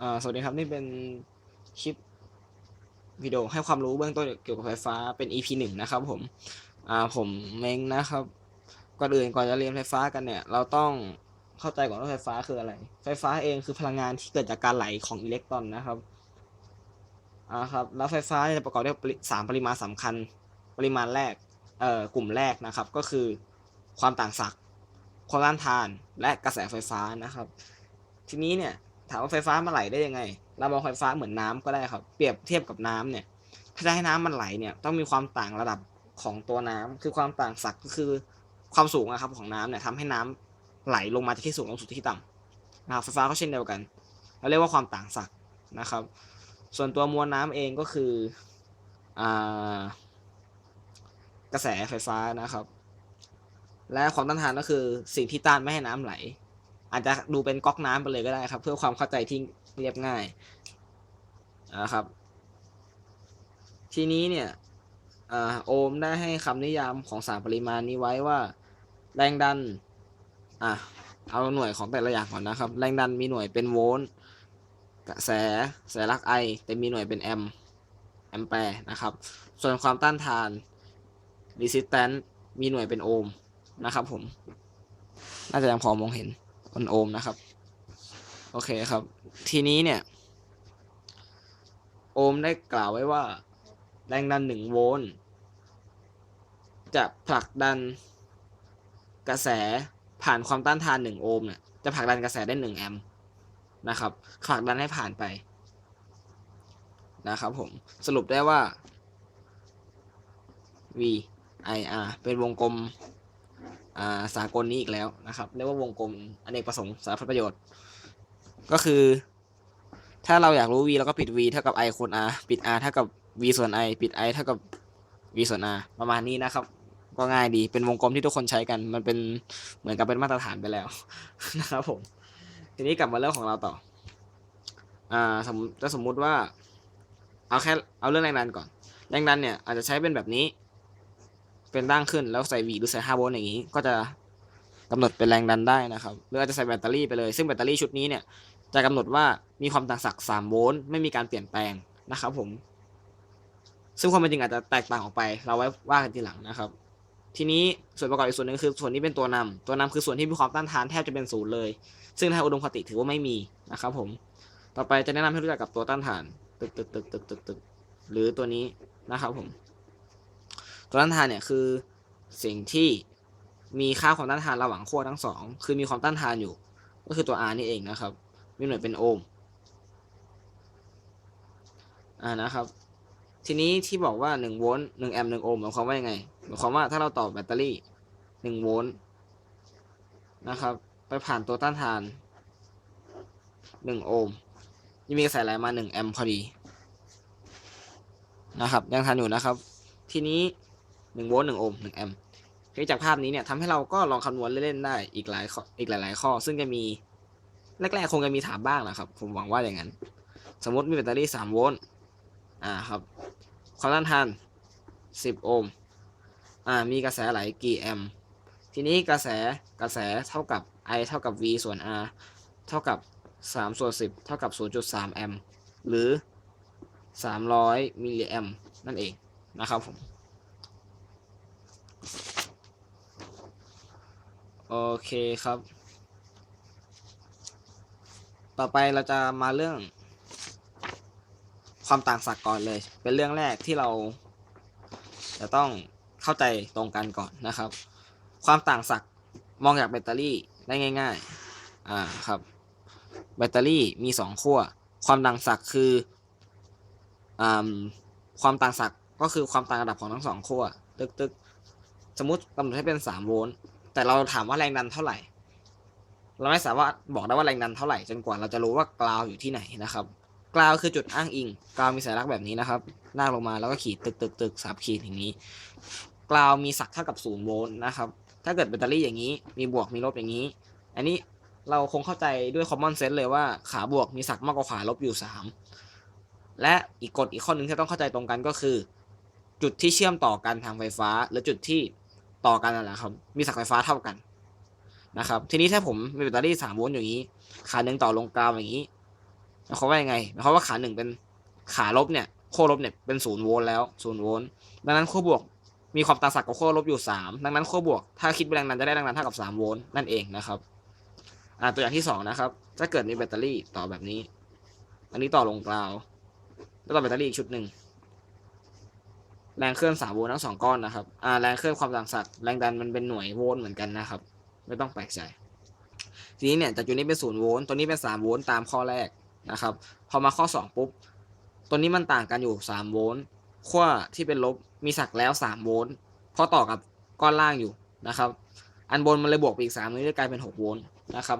อ่าสวัสดีครับนี่เป็นคลิปวิดีโอให้ความรู้เบื้องต้นเกี่ยวกับไฟฟ้าเป็น EP หนึ่งนะครับผมอ่าผมเม้งนะครับก่อนอื่นก่อนจะเรียนไฟฟ้ากันเนี่ย เราต้องเข้าใจก่อนว่าไฟฟ้าคืออะไร ไฟฟ้าเองคือพลังงานที่เกิดจากการไหลของอิเล็กตรอนนะครับอ่าครับแล้วไฟฟ้าจะประกอบด้วยสามปริมาณสำคัญ ปริมาณแรกเอ่อกลุ่มแรกนะครับ ก็คือความต่างศักย์ความต้านทานและกระแสไฟฟ้านะครับ ทีนี้เนี่ย ถามว่าไฟฟ้ามันไหลได้ยังไง เรามองไฟฟ้าเหมือนน้ำก็ได้ครับ เปรียบเทียบกับน้ำเนี่ย ถ้าจะให้น้ำมันไหลเนี่ยต้องมีความต่างระดับของตัวน้ำคือความต่างศักย์ก็คือความสูงนะครับของน้ำเนี่ยทำให้น้ำไหลลงมาจากที่สูงลงสู่ที่ต่ำนะครับไฟฟ้าก็เช่นเดียวกัน เราเรียกว่าความต่างศักย์นะครับ ส่วนตัวมวลน้ำเองก็คืออกระแสไฟฟ้านะครับ และความต้านทานก็คือสิ่งที่ต้านไม่ให้น้ำไหล อาจจะดูเป็นก๊อกน้ำไปเลยก็ได้ครับ เพื่อความเข้าใจที่เรียบง่ายนะครับ ทีนี้เนี่ยโอมได้ให้คำนิยามของสารปริมาณนี้ไว้ว่า แรงดันอะเอาหน่วยของแต่ละอย่างก่อนนะครับ แรงดันมีหน่วยเป็นโวลต์กระแสแสลักไอแต่มีหน่วยเป็นแอมแอมแปร์นะครับ ส่วนความต้านทาน resistance มีหน่วยเป็นโอห์มนะครับผม น่าจะยังพอมองเห็น เป็นโอห์มนะครับ โอเคครับ ทีนี้เนี่ย โอห์มได้กล่าวไว้ว่า แรงดันหนึ่งโวลต์จะผลักดันกระแสผ่านความต้านทานหนึ่งโอห์มเนี่ยจะผลักดันกระแสได้หนึ่งแอมป์นะครับผลักดันให้ผ่านไปนะครับผมสรุปได้ว่า V I R เป็นวงกลม สากลนี้อีกแล้วนะครับเรียกว่าวงกลมอเนกประสงค์สาธารณประโยชน์ ก็คือ ถ้าเราอยากรู้ v เราก็ปิด v เท่ากับ i คูณ r ปิด r เท่ากับ v ส่วน i ปิด i เท่ากับ v ส่วน r ประมาณนี้นะครับ ก็ง่ายดีเป็นวงกลมที่ทุกคนใช้กัน มันเป็นเหมือนกับเป็นมาตรฐานไปแล้วนะครับผมทีนี้กลับมาเรื่องของเราต่ออ่าสมจะสมมุติว่า เอาแค่เอาเรื่องแรงดันก่อน แรงดันเนี่ยอาจจะใช้เป็นแบบนี้ เป็นตั้งขึ้นแล้วใส่ V หรือใส่5โวลต์อย่างนี้ ก็จะกำหนดเป็นแรงดันได้นะครับหรืออาจจะใส่แบตเตอรี่ไปเลย ซึ่งแบตเตอรี่ชุดนี้เนี่ยจะกำหนดว่ามีความต่างศักย์3โวลต์ไม่มีการเปลี่ยนแปลงนะครับผม ซึ่งความเป็นจริงอาจจะแตกต่างออกไป เราไว้ว่ากันทีหลังนะครับ ทีนี้ส่วนประกอบอีกส่วนหนึ่งคือส่วนนี้เป็นตัวนำตัวนำคือส่วนที่มีความต้านทานแทบจะเป็นศูนย์เลย ซึ่งทางอุดมคติถือว่าไม่มีนะครับผม ต่อไปจะแนะนำให้รู้จักกับตัวต้านทานตึกตึกตึกตึกตึกตึกหรือตัวนี้นะครับผม ตัวต้านทานเนี่ยคือสิ่งที่มีค่าความต้านทานระหว่างขั้วทั้งสองคือมีความต้านทานอยู่ ก็คือตัว R นี่เองนะครับมีหน่วยเป็นโอห์มอ่านะครับ ทีนี้ที่บอกว่า1โวลต์1แอมป์1โอห์มหมายความว่ายังไงหมายความว่าถ้าเราต่อแบตเตอรี่1โวลต์นะครับ ไปผ่านตัวต้านทาน1โอห์มยังมีกระแสไหลมา1แอมป์พอดีนะครับยังทันอยู่นะครับ ทีนี้ 1โวลต์1โอห์ม1แอมป์จากภาพนี้เนี่ยทำให้เราก็ลองคำนวณเล่นๆได้อีกหลายอีกหลาย ๆ ข้อ ซึ่งจะมีแรกๆคงจะมีถามบ้างนะครับผมหวังว่าอย่างนั้น สมมติมีแบตเตอรี่3โวลต์อ่าครับความต้านทาน 10 โอห์มอ่ามีกระแสไหลกี่แอมป์ทีนี้กระแสกระแสเท่ากับ I เท่ากับ V ส่วน R เท่ากับ3ส่วน10 เท่ากับ 0.3 แอมป์หรือ 300 มิลลิแอมป์นั่นเองนะครับผม โอเคครับ ต่อไปเราจะมาเรื่อง ความต่างศักย์ก่อนเลย เป็นเรื่องแรกที่เรา จะต้องเข้าใจตรงกันก่อนนะครับ ความต่างศักย์มองจากแบตเตอรี่ได้ง่าย ๆ อ่าครับ แบตเตอรี่มีสองขั้ว ความต่างศักย์คืออ่าความต่างศักย์ก็คือความต่างระดับของทั้งสองขั้วตึกๆ สมมติกำหนดให้เป็นสามโวลต์แต่เราถามว่าแรงดันเท่าไหร่ เราไม่สามารถบอกได้ว่าแรงดันเท่าไหร่จนกว่าเราจะรู้ว่ากราวอยู่ที่ไหนนะครับกราวคือจุดอ้างอิงกราวมีสัญลักษณ์แบบนี้นะครับลากลงมาแล้วก็ขีดตึกตึกตึกสามขีดอย่างนี้กราวมีศักย์เท่ากับศูนย์โวลต์นะครับถ้าเกิดแบตเตอรี่อย่างนี้มีบวกมีลบอย่างนี้ อันนี้เราคงเข้าใจด้วย common sense เลยว่าขาบวกมีศักย์มากกว่าขาลบอยู่สามและอีกกฎอีกข้อหนึ่งที่ต้องเข้าใจตรงกันก็คือ จุดที่เชื่อมต่อกันทางไฟฟ้าหรือจุดที่ ต่อกันนั่นแหละครับ มีศักไฟฟ้าเท่ากันนะครับ ทีนี้ถ้าผมมีแบตเตอรี่สามโวลต์อย่างนี้ ขาหนึ่งต่อลงกราวอย่างนี้หมายความว่ายังไงหมายความว่าขาหนึ่งเป็นขาลบเนี่ยขั้วลบเนี่ยเป็นศูนย์โวลต์แล้วศูนย์โวลต์ดังนั้นขั้วบวกมีความต่างศักย์กับขั้วลบอยู่สามดังนั้นขั้วบวก ถ้าคิดเป็นแรงดันจะได้แรงดันเท่ากับสามโวลต์นั่นเองนะครับอ่าตัวอย่างที่สองนะครับถ้าเกิดมีแบตเตอรี่ต่อแบบนี้ อันนี้ต่อลงกราวแล้วต่อแบตเตอรี่อีกชุดหนึ่ง แรงเคลื่อนสามโวลต์ทั้งสองก้อนนะครับอ่าแรงเคลื่อนความต่างศักย์แรงดันมันเป็นหน่วยโวลต์เหมือนกันนะครับ ไม่ต้องแปลกใจ ทีนี้เนี่ยจากจุดนี้เป็นศูนย์โวลต์ตัวนี้เป็นสามโวลต์ตามข้อแรกนะครับ พอมาข้อสองปุ๊บ ตัวนี้มันต่างกันอยู่สามโวลต์ขั้วที่เป็นลบมีสักแล้วสามโวลต์เพราะต่อกับก้อนล่างอยู่นะครับ อันบนมันเลยบวกไปอีกสามนี้เลยกลายเป็นหกโวลต์นะครับ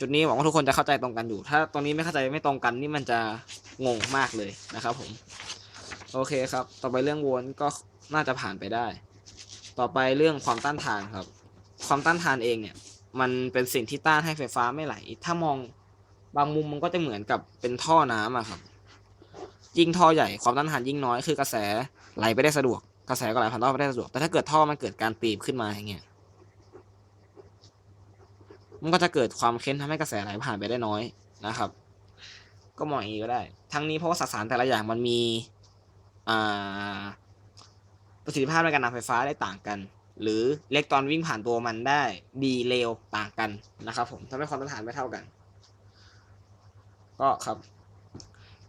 จุดนี้หวังว่าทุกคนจะเข้าใจตรงกันอยู่ ถ้าตรงนี้ไม่เข้าใจไม่ตรงกันนี่มันจะงงมากเลยนะครับผม โอเคครับ ต่อไปเรื่องโวลต์ก็น่าจะผ่านไปได้ ต่อไปเรื่องความต้านทานครับ ความต้านทานเองเนี่ย มันเป็นสิ่งที่ต้านให้ไฟฟ้าไม่ไหล ถ้ามองบางมุมมันก็จะเหมือนกับเป็นท่อน้ำอะครับ ยิ่งท่อใหญ่ความต้านทานยิ่งน้อย คือกระแสไหลไปได้สะดวก กระแสก็ไหลผ่านท่อไปได้สะดวก แต่ถ้าเกิดท่อมันเกิดการตีบขึ้นมาอย่างเงี้ย มันก็จะเกิดความเค้นทำให้กระแสไหลผ่านไปได้น้อยนะครับ ก็มองอย่างนี้ก็ได้ ทั้งนี้เพราะว่าสสารแต่ละอย่างมันมี ประสิทธิภาพในการนำไฟฟ้าได้ต่างกัน หรืออิเล็กตรอนวิ่งผ่านตัวมันได้ดีเร็วต่างกันนะครับผมทำให้ความต้านทานไม่เท่ากัน ก็ครับ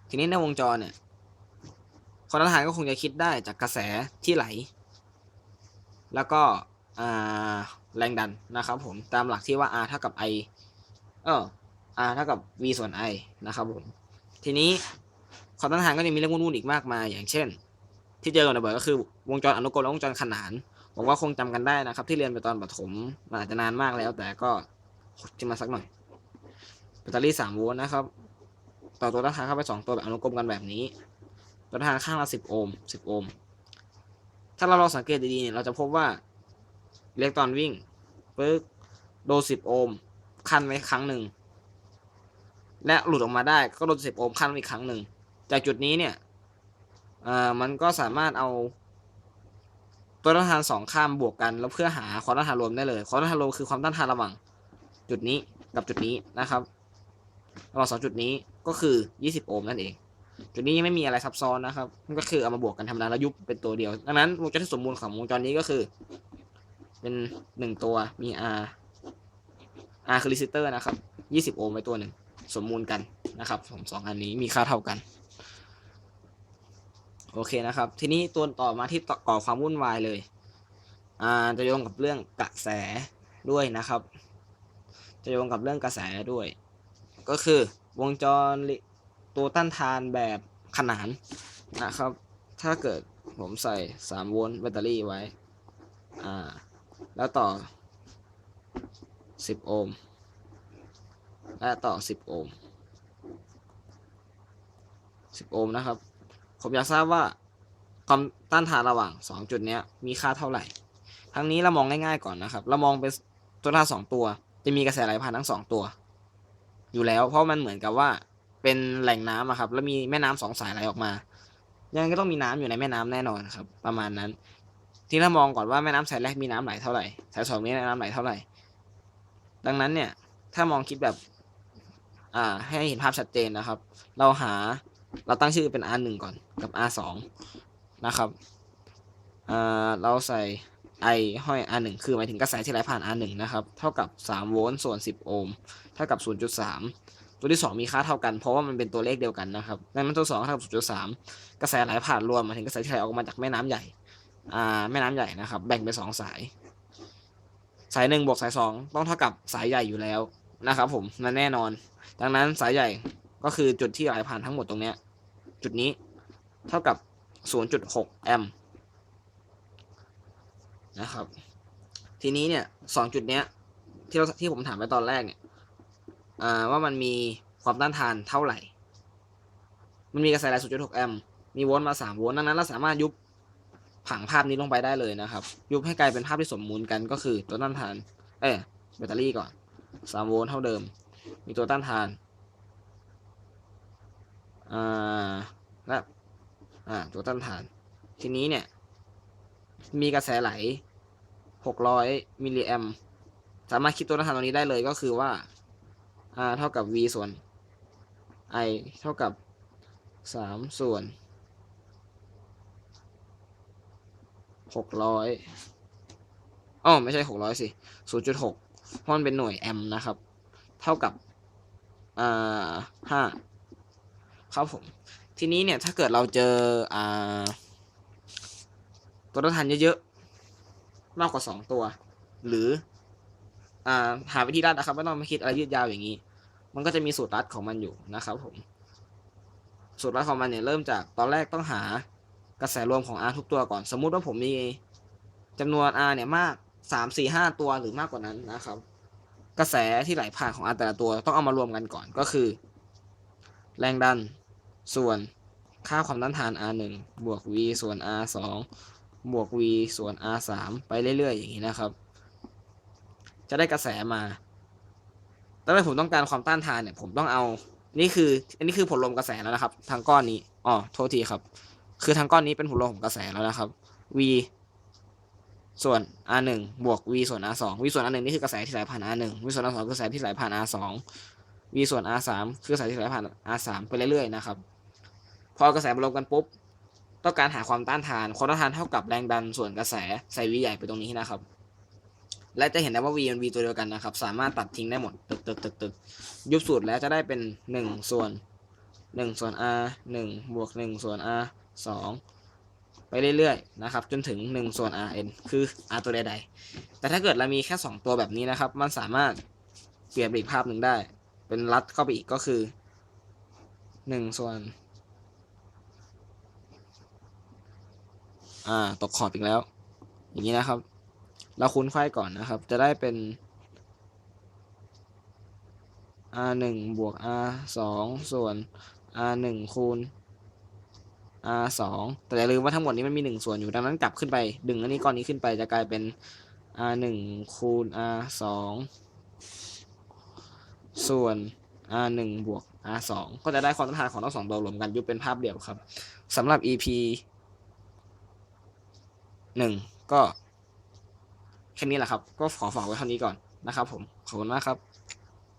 ทีนี้ในวงจรเนี่ยความต้านทานก็คงจะคิดได้จากกระแสที่ไหล แล้วก็แรงดันนะครับผมตามหลักที่ว่า R เท่ากับ I เออ R เท่ากับ V ส่วน I นะครับผมทีนี้ ความต้านทานก็จะมีเรื่องวุ่นๆอีกมากมาย อย่างเช่น ที่เจอกันบ่อยก็คือวงจรอนุกรมและวงจรขนานผมว่าคงจำกันได้นะครับ ที่เรียนไปตอนประถมมันอาจจะนานมากแล้ว แต่ก็จะมาสักหน่อยแบตเตอรี่สามโวลต์นะครับ ต่อตัวต้านทานเข้าไปสองตัวแบบอนุกรมกันแบบนี้ตัวต้านทานข้างละสิบโอห์มสิบโอห์มถ้าเราลองสังเกตดีๆเนี่ยเราจะพบว่าอิเล็กตรอนวิ่งปึ๊กโดนสิบโอห์มคันไว้ครั้งหนึ่งและหลุดออกมาได้ก็โดนสิบโอห์มคันไว้อีกครั้งหนึ่ง จากจุดนี้เนี่ยเอ่อมันก็สามารถเอาตัวต้านทานสองข้ามบวกกัน แล้วเพื่อหาความต้านทานรวมได้เลยความต้านทานรวมคือความต้านทานระหว่างจุดนี้กับจุดนี้นะครับระหว่างสองจุดนี้ก็คือ 20 โอห์มนั่นเอง จุดนี้ยังไม่มีอะไรซับซ้อนนะครับมันก็คือเอามาบวกกันธรรมดาแล้วยุบเป็นตัวเดียว ดังนั้นวงจรที่สมบูรณ์ของวงจรนี้ก็คือ เป็นหนึ่งตัวมี R R คือรีสิเตอร์นะครับ 20 โอห์มไว้ตัวหนึ่งสมมูลกันนะครับสองอันนี้มีค่าเท่ากัน โอเคนะครับ ทีนี้ตัวต่อมาที่ก่อความวุ่นวายเลย อ่าจะโยงกับเรื่องกระแสด้วยนะครับ จะโยงกับเรื่องกระแสด้วย ก็คือวงจรตัวต้านทานแบบขนานนะครับ ถ้าเกิดผมใส่ 3 โวลต์แบตเตอรี่ไว้ อ่า แล้วต่อ 10 โอห์ม และต่อ 10 โอห์ม 10 โอห์มนะครับ ผมอยากทราบว่าความต้านทานระหว่าง 2 จุดเนี้ยมีค่าเท่าไหร่ ทั้งนี้เรามองง่ายๆก่อนนะครับ เรามองเป็นตัวท่าสองตัว จะมีกระแสไหลผ่านทั้งสองตัว อยู่แล้ว เพราะมันเหมือนกับว่าเป็นแหล่งน้ำอะครับ แล้วมีแม่น้ำสองสายไหลออกมา ยังก็ต้องมีน้ำอยู่ในแม่น้ำแน่นอนครับ ประมาณนั้น ที่เรามองก่อนว่าแม่น้ำสายแรกมีน้ำไหลเท่าไหร่ สายสองนี้น้ำไหลเท่าไหร่ ดังนั้นเนี่ย ถ้ามองคิดแบบ อ่า ให้เห็นภาพชัดเจนนะครับ เราหา เราตั้งชื่อเป็น R 1ก่อนกับ R 2นะครับเราใส่ I ห้อย R 1คือหมายถึงกระแสที่ไหลผ่าน R 1นะครับ เท่ากับ 3 โวลต์ส่วน 10 โอห์มเท่ากับ 0.3 ตัวที่ 2 มีค่าเท่ากันเพราะว่ามันเป็นตัวเลขเดียวกันนะครับดังนั้นตัว2เท่ากับ 0.3 กระแสไหลผ่านรวมหมายถึงกระแสที่ไหลออกมาจากแม่น้ำใหญ่แม่น้ำใหญ่นะครับ แบ่งเป็น 2 สาย สายหนึ่งบวกสายสองต้องเท่ากับสายใหญ่อยู่แล้วนะครับผมนั่นแน่นอน ดังนั้นสายใหญ่ ก็คือจุดที่ไหลผ่านทั้งหมดตรงเนี้ย จุดนี้เท่ากับ 0.6 แอมป์นะครับ ทีนี้เนี่ยสองจุดเนี้ยที่เราที่ผมถามไปตอนแรกเนี่ยอ่าว่ามันมีความต้านทานเท่าไหร่ มันมีกระแสไหล0.6 แอมป์มีโวลต์มา 3 โวลต์ดังนั้นเราสามารถยุบผังภาพนี้ลงไปได้เลยนะครับ ยุบให้กลายเป็นภาพที่สมมูลกันก็คือตัวต้านทาน เอ้ยแบตเตอรี่ก่อน 3 โวลต์เท่าเดิม มีตัวต้านทาน และตัวต้านทาน ทีนี้เนี่ย มีกระแสไหล 600 มิลลิแอมสามารถคิดตัวต้านทานตรงนี้ได้เลยก็คือว่าอ่าเท่ากับ V ส่วน i เท่ากับสามส่วนหกร้อยอ๋อไม่ใช่หกร้อยสิศูนย์จุดหกเพราะมันเป็นหน่วยแอมนะครับ เท่ากับอ่าห้า ครับผม ทีนี้เนี่ยถ้าเกิดเราเจออ่าตัวต้นทานเยอะๆ มากกว่าสองตัว หรืออ่าหาวิธีรัดนะครับไม่ต้องมาคิดอะไรยืดยาวอย่างนี้ มันก็จะมีสูตรรัดของมันอยู่นะครับผม สูตรรัดของมันเนี่ยเริ่มจากตอนแรกต้องหากระแสรวมของ R ทุกตัวก่อน สมมุติว่าผมมีจำนวน R เนี่ยมากสามสี่ห้าตัวหรือมากกว่านั้นนะครับ กระแสที่ไหลผ่านของ R แต่ละตัวต้องเอามารวมกันก่อนก็คือ แรงดัน ส่วนค่าความต้านทาน R 1 บวก V ส่วน R 2 บวก V ส่วน R 3 ไปเรื่อย ๆ อย่างนี้นะครับ จะได้กระแสมาแต่ถ้าผมต้องการความต้านทานเนี่ย ผมต้องเอา นี่คือ อันนี้คือผลรวมกระแสแล้วนะครับ ทางก้อนนี้ อ๋อ โทษทีครับ คือทางก้อนนี้เป็นผลรวมของกระแสแล้วนะครับ V ส่วน R 1 บวก V ส่วน R 2 V ส่วน R 1 นี่คือกระแสที่ไหลผ่าน R 1 V ส่วน R 2 คือกระแสที่ไหลผ่าน R 2 V ส่วน R 3คือกระแสที่ไหลผ่าน R 3ไปเรื่อยๆนะครับ พอกระแสมารวมกันปุ๊บ ต้องการหาความต้านทาน ความต้านทานเท่ากับแรงดันส่วนกระแสใส่ V ใหญ่ไปตรงนี้นะครับ และจะเห็นได้ว่า V มัน V ตัวเดียวกันนะครับ สามารถตัดทิ้งได้หมด ตึกตึกตึกตึกยุบสูตรแล้วจะได้เป็น 1 ส่วน 1 ส่วน R 1บวก 1 ส่วน R 2 ไปเรื่อยๆนะครับ จนถึง 1 ส่วน Rn คือ R ตัวใดๆ แต่ถ้าเกิดเรามีแค่ 2 ตัวแบบนี้นะครับ มันสามารถเปลี่ยนไปอีกภาพหนึ่งได้ เป็นรัดเข้าไปอีกก็คือ1ส่วน อ่า ตกขอบอีกแล้ว อย่างนี้นะครับ เราคูณไขว้ก่อนนะครับ จะได้เป็น r หนึ่งบวก r สองส่วน r หนึ่งคูณ r สองแต่อย่าลืมว่าทั้งหมดนี้มันมีหนึ่งส่วนอยู่ดังนั้นกลับขึ้นไปดึงอันนี้ก้อนนี้ขึ้นไปจะกลายเป็น r หนึ่งคูณ r สอง ส่วน r1 บวก r2 ก็จะได้ความต้านทานของทั้งสองตัวรวมกันยุบเป็นภาพเดียวครับสำหรับ EP หนึ่งก็แค่นี้แหละครับ ก็ขอฝากไว้เท่านี้ก่อนนะครับผม ขอบคุณมากครับ